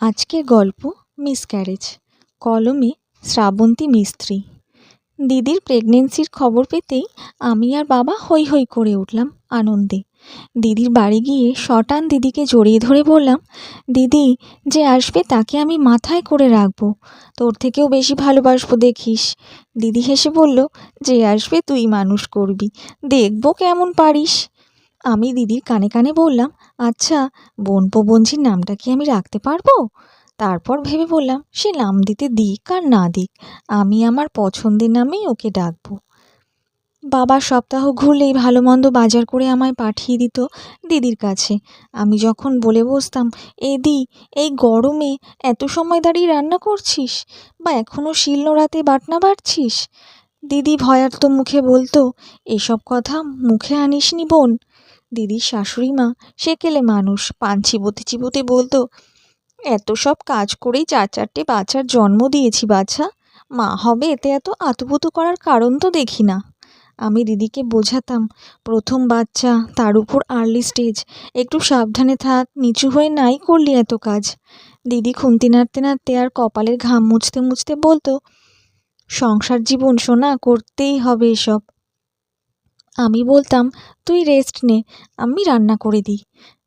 আজকের গল্প মিসক্যারেজ। কলমে শ্রাবন্তী মিস্ত্রি। দিদির প্রেগনেন্সির খবর পেতেই আমি আর বাবা হৈ হৈ করে উঠলাম আনন্দে। দিদির বাড়ি গিয়ে শটান দিদিকে জড়িয়ে ধরে বললাম, দিদি, যে আসবে তাকে আমি মাথায় করে রাখব। তোর থেকেও বেশি ভালোবাসবো দেখিস। দিদি হেসে বলল, যে আসবে তুই মানুষ করবি। দেখব কেমন পারিস। আমি দিদির কানে কানে বললাম আচ্ছা বোনপোবঞ্জির নামটা কি আমি রাখতে পারব? তারপর ভেবে বললাম, সে নাম দিতে দিক আর না দিক, আমি আমার পছন্দের নামেই ওকে ডাকবো। বাবা সপ্তাহ ঘুরলেই ভালো মন্দ বাজার করে আমায় পাঠিয়ে দিত দিদির কাছে। আমি যখন বলে বসতাম, এ দি, এই গরমে এত সময় দাঁড়িয়ে রান্না করছিস? বা এখনও শিল নোড়াতে বাটনা বাড়ছিস? দিদি ভয়ার্ত মুখে বলতো, এসব কথা মুখে আনিসনি বোন। দিদির শাশুড়ি মা সেকেলে মানুষ? পান চিবোতে চিবোতে বলতো। এত সব কাজ করেই চার চারটে বাচ্চার জন্ম দিয়েছি বাছা। মা হবে এতে এত আতুপুতু করার কারণ তো দেখি না। আমি দিদিকে বোঝাতাম, প্রথম বাচ্চা, তার উপর আর্লি স্টেজ একটু সাবধানে থাক, নিচু হয়ে নাই করলি এত কাজ। দিদি খুন্তি নাড়তে নাড়তে আর কপালের ঘাম মুছতে মুছতে বলতো, সংসার জীবন শোনা করতেই হবে এসব। আমি বলতাম, তুই রেস্ট নে, আমি রান্না করে দিই।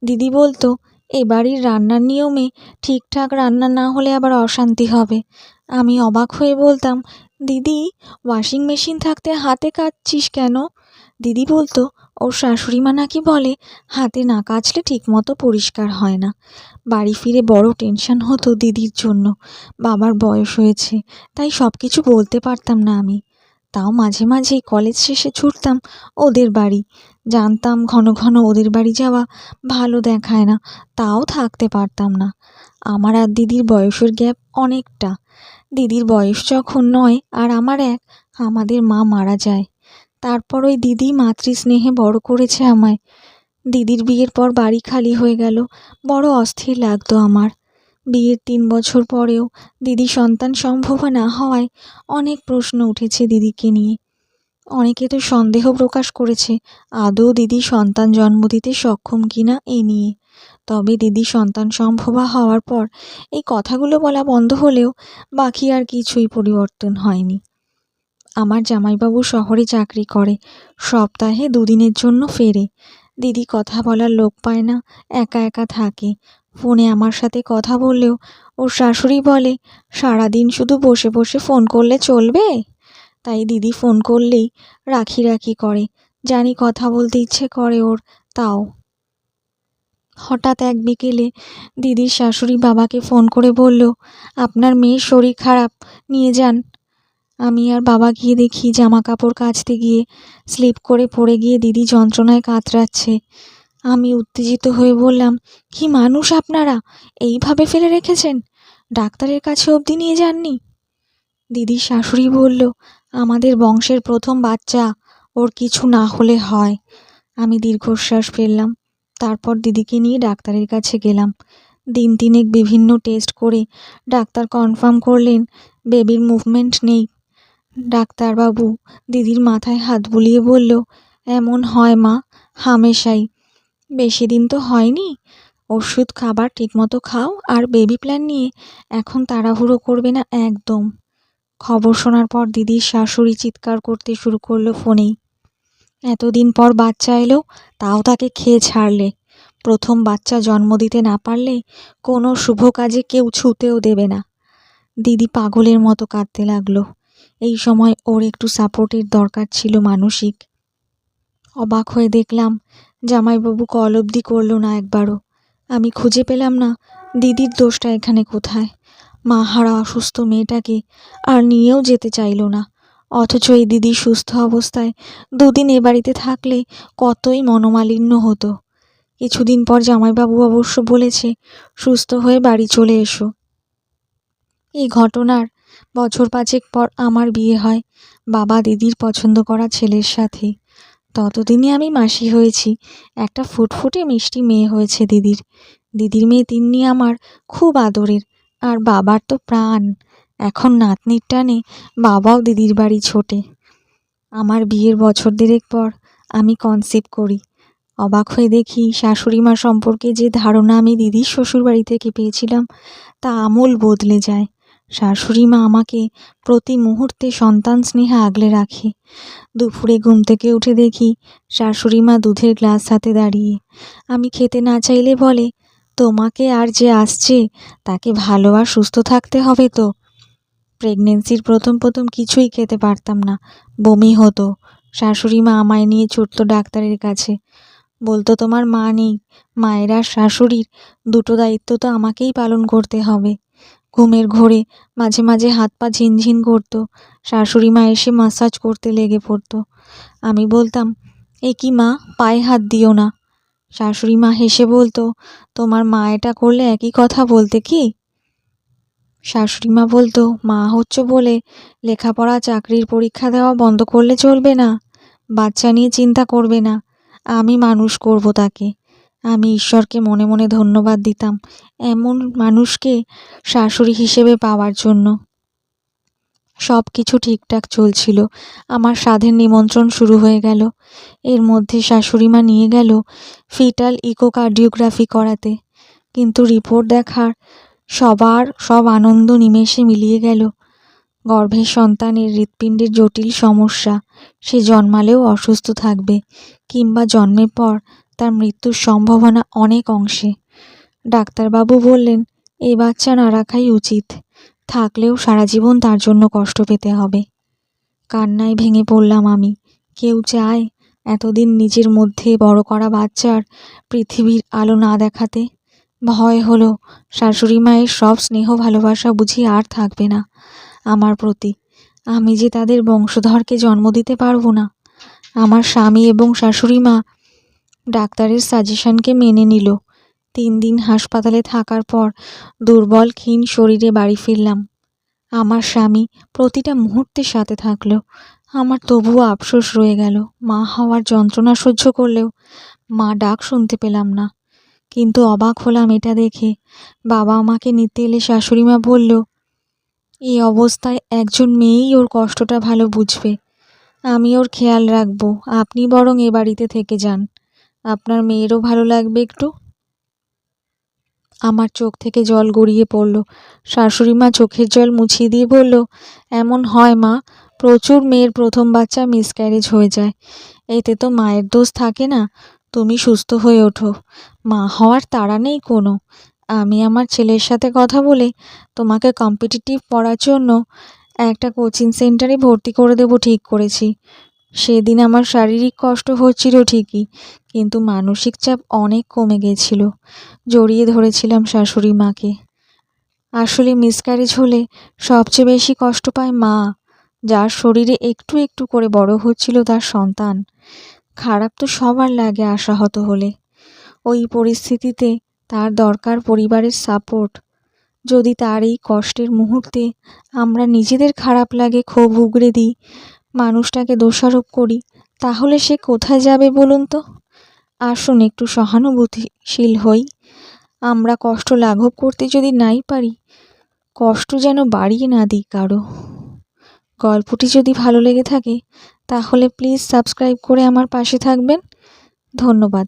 দিদি বলতো, এ বাড়ির রান্নার নিয়মে ঠিকঠাক রান্না না হলে আবার অশান্তি হবে। আমি অবাক হয়ে বলতাম, দিদি ওয়াশিং মেশিন থাকতে হাতে কাচছিস কেন? দিদি বলতো, ওর শাশুড়ি মা নাকি বলে, হাতে না কাচলে ঠিকমতো পরিষ্কার হয় না। বাড়ি ফিরে বড় টেনশন হতো দিদির জন্য। বাবার বয়স হয়েছে, তাই সব কিছু বলতে পারতাম না আমি। তাও মাঝে মাঝেই কলেজ শেষে ছুটতাম ওদের বাড়ি। জানতাম ঘন ঘন ওদের বাড়ি যাওয়া ভালো দেখায় না, তাও থাকতে পারতাম না। আমার আর দিদির বয়সের গ্যাপ অনেকটা। দিদির বয়স যখন নয় আর আমার এক, আমাদের মা মারা যায়। তারপর ওই দিদি মাতৃস্নেহে বড় করেছে আমায়। দিদির বিয়ের পর বাড়ি খালি হয়ে গেল, বড় অস্থির লাগতো আমার। বিয়ের তিন বছর পরেও দিদি সন্তান সম্ভব না হওয়ায় অনেক প্রশ্ন উঠেছে দিদিকে নিয়ে। অনেকে তো সন্দেহ প্রকাশ করেছে, আদৌ দিদি সন্তান জন্ম দিতে সক্ষম কিনা এ নিয়ে। তবে দিদি সন্তান সম্ভবা হওয়ার পর এই কথাগুলো বলা বন্ধ হলেও বাকি আর কিছুই পরিবর্তন হয়নি। আমার জামাইবাবু শহরে চাকরি করে, সপ্তাহে দুদিনের জন্য ফেরে। দিদি কথা বলার লোক পায় না, একা একা থাকে। ফোনে আমার সাথে কথা বললেও ওর শাশুড়ি বলে, সারাদিন শুধু বসে বসে ফোন করলে চলবে? তাই দিদি ফোন করলেই রাখি রাখি করে। জানি কথা বলতে ইচ্ছে করে ওর, তাও। হঠাৎ এক বিকেলে দিদির শাশুড়ি বাবাকে ফোন করে বলল, আপনার মেয়ের শরীর খারাপ, নিয়ে যান। আমি আর বাবা গিয়ে দেখি জামা কাপড় কাচতে গিয়ে স্লিপ করে পড়ে গিয়ে দিদি যন্ত্রণায় কাতরাচ্ছে। আমি উত্তেজিত হয়ে বললাম, কি মানুষ আপনারা? এইভাবে ফেলে রেখেছেন? ডাক্তারের কাছে অবধি নিয়ে যাননি? দিদির শাশুড়ি বলল, আমাদের বংশের প্রথম বাচ্চা, ওর কিছু না হলে হয়। আমি দীর্ঘশ্বাস ফেললাম, তারপর দিদিকে নিয়ে ডাক্তারের কাছে গেলাম। দিন তিনেক বিভিন্ন টেস্ট করে ডাক্তার কনফার্ম করলেন, বেবির মুভমেন্ট নেই। ডাক্তারবাবু দিদির মাথায় হাত বুলিয়ে বলল, এমন হয় মা, হামেশাই। বেশি দিন তো হয়নি। ওষুধ, খাবার ঠিকমতো খাও আর বেবি প্ল্যান নিয়ে এখন তাড়াহুড়ো করবে না একদম। খবর শোনার পর দিদির শাশুড়ি চিৎকার করতে শুরু করল ফোনেই। এতদিন পর বাচ্চা এলো, তাও তাকে খেয়ে ছাড়লে। প্রথম বাচ্চা জন্ম দিতে না পারলে কোনো শুভ কাজে কেউ ছুতেও দেবে না। দিদি পাগলের মতো কাঁদতে লাগল। এই সময় ওর একটু সাপোর্টের দরকার ছিল মানসিক। অবাক হয়ে দেখলাম জামাইবাবু কল অবধি করল না একবারও। আমি খুঁজে পেলাম না দিদির দোষটা এখানে কোথায়। মা হারা অসুস্থ মেয়েটাকে আর নিয়েও যেতে চাইলো না। অথচ এই দিদি সুস্থ অবস্থায় দুদিন এ বাড়িতে থাকলে কতই মনোমালিন্য হতো। কিছুদিন পর জামাইবাবু অবশ্য বলেছে, সুস্থ হয়ে বাড়ি চলে এসো। এই ঘটনার বছর পাঁচেক পর আমার বিয়ে হয় বাবা দিদির পছন্দ করা ছেলের সাথে। ততদিনে আমি মাসি হয়েছি। একটা ফুটফুটে মিষ্টি মেয়ে হয়েছে দিদির। দিদির মেয়ে তিন্নি আমার খুব আদরের, আর বাবার তো প্রাণ। এখন নাতনির টানে বাবাও দিদির বাড়ি ছোটে। আমার বিয়ের বছর দেড়েক পর আমি কনসিভ করি। অবাক হয়ে দেখি শাশুড়ি মা সম্পর্কে যে ধারণা আমি দিদির শ্বশুরবাড়ি থেকে পেয়েছিলাম, তা আমূল বদলে যায়। শাশুড়ি মা আমাকে প্রতি মুহূর্তে সন্তান স্নেহে আগলে রাখে। দুপুরে ঘুম থেকে উঠে দেখি শাশুড়ি মা দুধের গ্লাস হাতে দাঁড়িয়ে। আমি খেতে না চাইলে বলে, তোমাকে আর যে আসছে, তাকে ভালো আর সুস্থ থাকতে হবে তো। প্রেগনেন্সির প্রথম প্রথম কিছুই খেতে পারতাম না। বমি হতো। শাশুড়ি মা আমায় নিয়ে ছুটতো ডাক্তারের কাছে। বলতো, তোমার মা নেই। মায়ের শাশুড়ির দুটো দায়িত্ব তো আমাকেই পালন করতে হবে। ঘুমের ঘোরে মাঝে মাঝে হাত পা ঝিনঝিন করতো। শাশুড়ি মা এসে মাসাজ করতে লেগে পড়তো। আমি বলতাম, এ কি মা, পায়ে হাত দিও না। শাশুড়ি মা হেসে বলতো, তোমার মা এটা করলে একই কথা বলতে কি? শাশুড়ি মা বলতো, মা হচ্ছ বলে লেখাপড়া, চাকরির পরীক্ষা দেওয়া বন্ধ করলে চলবে না। বাচ্চা নিয়ে চিন্তা করবে না। আমি মানুষ করব তাকে। আমি ঈশ্বরকে মনে মনে ধন্যবাদ দিতাম এমন মানুষকে শাশুড়ি হিসেবে পাওয়ার জন্য। সব কিছু ঠিকঠাক চলছিল। আমার সাধের নিমন্ত্রণ শুরু হয়ে গেল। এর মধ্যে শাশুড়িমা নিয়ে গেল ফিটাল ইকোকার্ডিওগ্রাফি করাতে। কিন্তু রিপোর্ট দেখার সবার সব আনন্দ নিমেষে মিলিয়ে গেল। গর্ভের সন্তানের হৃৎপিণ্ডের জটিল সমস্যা, সে জন্মালেও অসুস্থ থাকবে কিংবা জন্মের পর তার মৃত্যুর সম্ভাবনা অনেক অংশে। ডাক্তারবাবু বললেন, এই বাচ্চা না রাখাই উচিত। থাকলেও সারা জীবন তার জন্য কষ্ট পেতে হবে। কান্নায় ভেঙে পড়লাম আমি। কেউ চায় এতদিন নিজের মধ্যে বড় করা বাচ্চার পৃথিবীর আলো না দেখাতে। ভয় হলো, শাশুড়ি মায়ের সব স্নেহ ভালোবাসা বুঝি আর থাকবে না আমার প্রতি। আমি যে তাদের বংশধরকে জন্ম দিতে পারব না। আমার স্বামী এবং শাশুড়ি মা ডাক্তারের সাজেশনকে মেনে নিল। তিন দিন হাসপাতালে থাকার পর দুর্বল, ক্ষীণ শরীরে বাড়ি ফিরলাম। আমার স্বামী প্রতিটা মুহূর্তের সাথে থাকল। আমার তবুও আফসোস রয়ে গেল। মা হওয়ার যন্ত্রণা সহ্য করলেও মা ডাক শুনতে পেলাম না। কিন্তু অবাক হলাম এটা দেখে। বাবা আমাকে নিতে এলে শাশুড়ি মা বলল, এই অবস্থায় একজন মেয়েই ওর কষ্টটা ভালো বুঝবে। আমি ওর খেয়াল রাখব। আপনি বরং এ বাড়িতে থেকে যান। আপনার মেয়েরও ভালো লাগবে একটু? আমার চোখ থেকে জল গড়িয়ে পড়ল। শাশুড়ি মা চোখের জল মুছিয়ে দিয়ে বলল, এমন হয় মা, প্রচুর মেয়ের প্রথম বাচ্চা মিসক্যারেজ হয়ে যায়। এতে তো মায়ের দোষ থাকে না। তুমি সুস্থ হয়ে ওঠো। মা হওয়ার তাড়া নেই কোনো। আমি আমার ছেলের সাথে কথা বলে তোমাকে কম্পিটিটিভ পড়ার জন্য একটা কোচিং সেন্টারে ভর্তি করে দেবো ঠিক করেছি। সেদিন আমার শারীরিক কষ্ট হচ্ছিল ঠিকই, কিন্তু মানসিক চাপ অনেক কমে গেছিল। জড়িয়ে ধরেছিলাম শাশুড়ি মাকে। আসলে মিসক্যারেজ হলে সবচেয়ে বেশি কষ্ট পায় মা, যার শরীরে একটু একটু করে বড় হচ্ছিল তার সন্তান। খারাপ তো সবার লাগে আশাহত হলে। ওই পরিস্থিতিতে তার দরকার পরিবারের সাপোর্ট যদি তার এই কষ্টের মুহূর্তে আমরা নিজেদের খারাপ লাগে ক্ষোভ উগড়ে দিই মানুষটাকে দোষারোপ করি, তাহলে সে কোথায় যাবে বলুন তো? আসুন একটু সহানুভূতিশীল হই। আমরা কষ্ট লাঘব করতে যদি নাই পারি, কষ্ট যেন বাড়িয়ে না দিই কারও। গল্পটি যদি ভালো লেগে থাকে, তাহলে প্লিজ সাবস্ক্রাইব করে আমার পাশে থাকবেন। ধন্যবাদ।